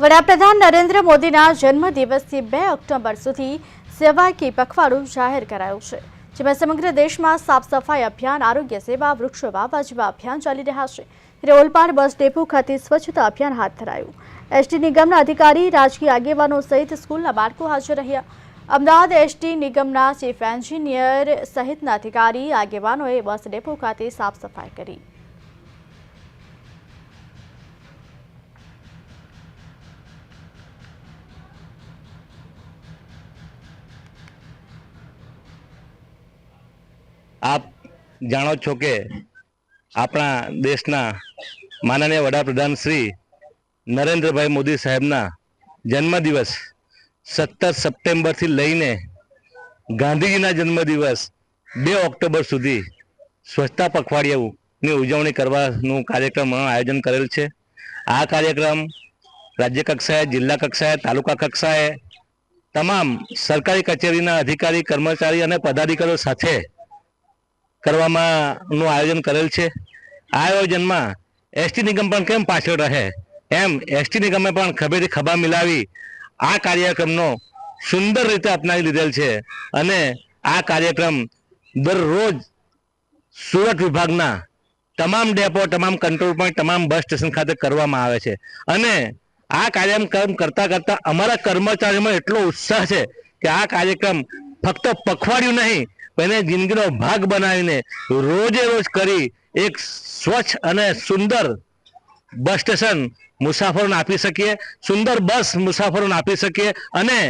વડાપ્રધાન નરેન્દ્ર મોદીના જન્મદિવસથી બે ઓક્ટોબર સુધી સેવા કી પખવાડું જાહેર કરાયું છે, જેમાં સમગ્ર દેશમાં સાફ સફાઈ અભિયાન, આરોગ્ય સેવા, વૃક્ષો વાવવા જેવા અભિયાન ચાલી રહ્યા છે. ત્યારે બસ ડેપો ખાતે સ્વચ્છતા અભિયાન હાથ ધરાયું. એસટી નિગમના અધિકારી, રાજકીય આગેવાનો સહિત સ્કૂલના બાળકો હાજર રહ્યા. અમદાવાદ એસટી નિગમના ચીફ એન્જિનિયર સહિતના અધિકારી, આગેવાનોએ બસ ડેપો ખાતે સાફ સફાઈ કરી. આપ જાણો છો કે આપણા દેશના માનનીય વડાપ્રધાન શ્રી નરેન્દ્રભાઈ મોદી સાહેબના જન્મદિવસ સત્તર સપ્ટેમ્બરથી લઈને ગાંધીજીના જન્મદિવસ બે ઓક્ટોબર સુધી સ્વચ્છતા પખવાડિયાની ઉજવણી કરવાનું કાર્યક્રમ આયોજન કરેલ છે. આ કાર્યક્રમ રાજ્ય કક્ષાએ, જિલ્લા કક્ષાએ, તાલુકા કક્ષાએ, તમામ સરકારી કચેરીના અધિકારી, કર્મચારી અને પદાધિકારીઓ સાથે કરવામાં નું આયોજન કરેલ છે. આ આયોજનમાં એસટી નિગમ પણ કેમ પાછળ રહે? એમ એસટી નિગમે પણ ખભેથી ખભા મિલાવી આ કાર્યક્રમનો સુંદર રીતે અપનાવી લીધેલ છે અને આ કાર્યક્રમ દરરોજ સુરત વિભાગના તમામ ડેપો, તમામ કંટ્રોલ પોઈન્ટ, તમામ બસ સ્ટેશન ખાતે કરવામાં આવે છે. અને આ કાર્યક્રમ કરતા કરતા અમારા કર્મચારીઓમાં એટલો ઉત્સાહ છે કે આ કાર્યક્રમ ફક્ત પખવાડિયું નહીં, પણ એને જિંદગીનો ભાગ બનાવીને રોજે રોજ કરી એક સ્વચ્છ અને સુંદર બસ સ્ટેશન મુસાફરોને આપી શકીએ, સુંદર બસ મુસાફરોને આપી શકીએ અને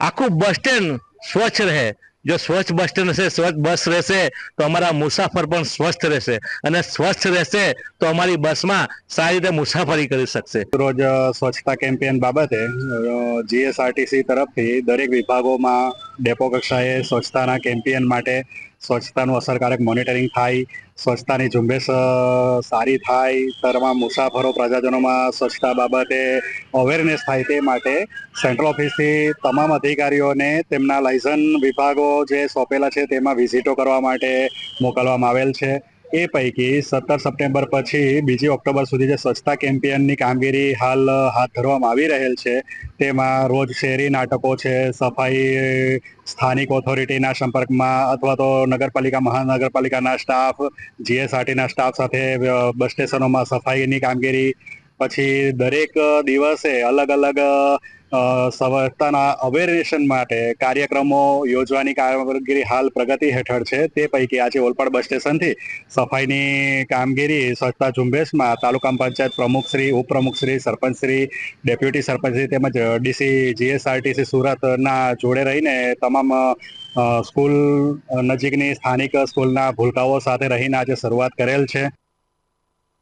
આખું બસ સ્ટેન્ડ સ્વચ્છ રહે. જો સ્વચ્છ બસ સ્ટેન્ડ હશે, સ્વચ્છ બસ રહેશે, તો અમારા મુસાફર પણ સ્વસ્થ રહેશે અને સ્વચ્છ રહેશે તો અમારી બસમાં સારી રીતે મુસાફરી કરી શકશે. રોજ સ્વચ્છતા કેમ્પેન બાબતે જીએસઆરટીસી તરફથી દરેક વિભાગોમાં ડેપો કક્ષાએ સ્વચ્છતાના કેમ્પિયન માટે સ્વચ્છતાનું અસરકારક મોનિટરિંગ થાય, સ્વચ્છતાની ઝુંબેશ સારી થાય તરમાં મુસાફરો, પ્રજાજનોમાં સ્વચ્છતા બાબતે અવેરનેસ થાય તે માટે સેન્ટ્રલ ઓફિસથી તમામ અધિકારીઓને તેમના લાયસન્સ વિભાગો જે સોંપેલા છે તેમાં વિઝિટો કરવા માટે મોકલવામાં આવેલ છે. એ પૈકી સત્તર સપ્ટેમ્બર પછી બીજી ઓક્ટોબર સુધી જે સ્વચ્છતા કેમ્પેનની કામગીરી હાલ હાથ ધરવામાં આવી રહેલ છે, તેમાં રોજ શહેરી નાટકો છે, સફાઈ સ્થાનિક ઓથોરિટીના સંપર્કમાં અથવા તો નગરપાલિકા, મહાનગરપાલિકાના સ્ટાફ જીએસઆરટીના સ્ટાફ સાથે બસ સ્ટેશનોમાં સફાઈની કામગીરી. પછી દરેક દિવસે અલગ અલગ અ, સ્વચ્છતાના અવેરનેશન માટે કાર્યક્રમો યોજવાની કામગીરી હાલ પ્રગતિ હેઠળ છે. તે પૈકી આજે ઓલપાડ બસ સ્ટેશનથી સફાઈની કામગીરી સ્વચ્છતા ઝુંબેશમાં તાલુકા પંચાયત પ્રમુખશ્રી ઉપપ્રમુખશ્રી સરપંચશ્રી ડેપ્યુટી સરપંચશ્રી તેમજ ડીસી જીએસઆરટીસી સુરતના જોડે રહીને તમામ સ્કૂલ નજીકની સ્થાનિક સ્કૂલના ભૂલકાઓ સાથે રહીને આજે શરૂઆત કરેલ છે.